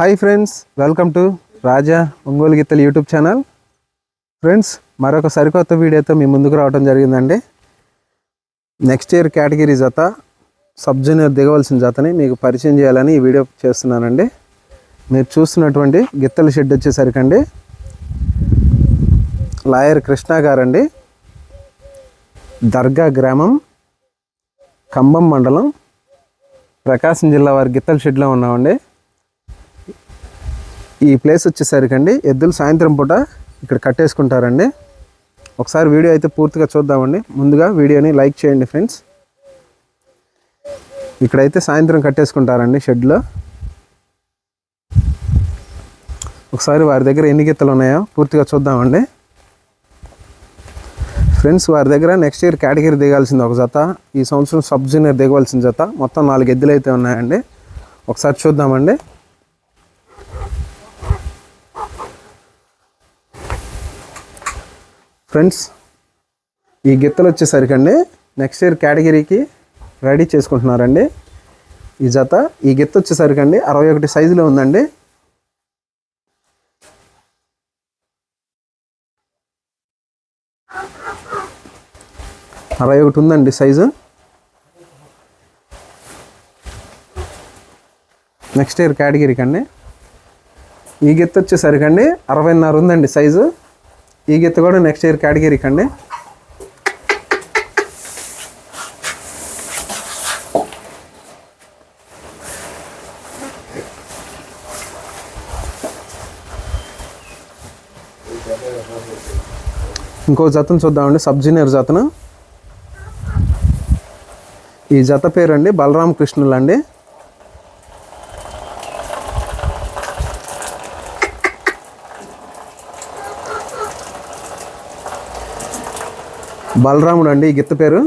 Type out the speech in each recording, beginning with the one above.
Hi friends welcome to Raja Ongole గీతలు YouTube channel. Friends మరొక సరికొత్త వీడియోతో మీ ముందుకు రావడం జరిగిందండి. నెక్స్ట్ ఇయర్ కేటగిరీ జత సబ్ జూనియర్ దిగవలసిన జతని మీకు పరిచయం చేయాలని ఈ వీడియో చేస్తున్నానండి. మీరు చూస్తున్నటువంటి గిత్తల షెడ్ వచ్చేసరికండి. లాయర్ కృష్ణ గారండి. దర్గా గ్రామం కంబం మండలం ప్రకాశం జిల్లా వారి గిత్తల షెడ్లో ఉన్నామండి. ఈ ప్లేస్ వచ్చేసరికి అండి ఎద్దులు సాయంత్రం పూట ఇక్కడ కట్టేసుకుంటారండి. ఒకసారి వీడియో అయితే పూర్తిగా చూద్దామండి. ముందుగా వీడియోని లైక్ చేయండి ఫ్రెండ్స్. ఇక్కడైతే సాయంత్రం కట్టేసుకుంటారండి షెడ్లో. ఒకసారి వారి దగ్గర ఎన్ని గిత్తలు ఉన్నాయో పూర్తిగా చూద్దామండి. ఫ్రెండ్స్ వారి దగ్గర నెక్స్ట్ ఇయర్ కేటగిరీ దిగాల్సింది ఒక జత ఈ సంవత్సరం సబ్ జూనియర్ దిగవలసిన జత. మొత్తం నాలుగు ఎద్దులు అయితే ఉన్నాయండి. ఒకసారి చూద్దామండి. ఫ్రెండ్స్ ఈ గిత్తలు వచ్చేసరికండి నెక్స్ట్ ఇయర్ కేటగిరీకి రెడీ చేసుకుంటున్నారండి. ఈ జత ఈ గిత్త వచ్చేసరికండి అరవై ఒకటి సైజులో ఉందండి. అరవై ఒకటి ఉందండి సైజు నెక్స్ట్ ఇయర్ కేటగిరీకి అండి ఈ గిత్త వచ్చేసరికండి అరవైన్నర ఉందండి సైజు ఈ గీత కూడా నెక్స్ట్ ఇయర్ కేటగిరీకి అండి ఇంకో జతను చూద్దామండి సబ్ జూనియర్ జతను. ఈ జత పేరు అండి బలరామ కృష్ణులు అండి బలరాముడు అండి ఈ గిత్త పేరు?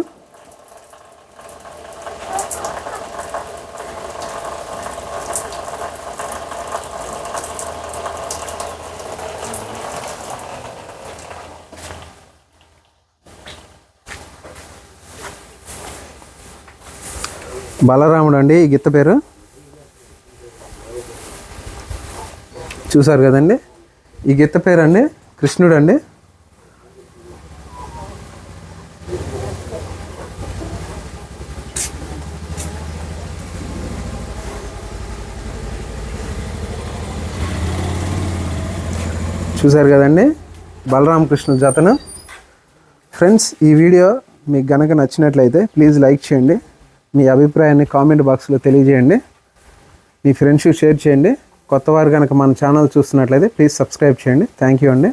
బలరాముడు అండి ఈ గిత్త పేరు? చూసారు కదండి? ఈ గిత్త పేరు అండి కృష్ణుడు అండి చూశారు కదండి? బలరామకృష్ణ జతను. ఫ్రెండ్స్ ఈ వీడియో మీకు గనక నచ్చినట్లయితే ప్లీజ్ లైక్ చేయండి. మీ అభిప్రాయాన్ని కామెంట్ బాక్స్లో తెలియజేయండి. మీ ఫ్రెండ్స్కి షేర్ చేయండి. కొత్తవారు కనుక మన ఛానల్ చూస్తున్నట్లయితే ప్లీజ్ సబ్స్క్రైబ్ చేయండి. థ్యాంక్ యూ అండి.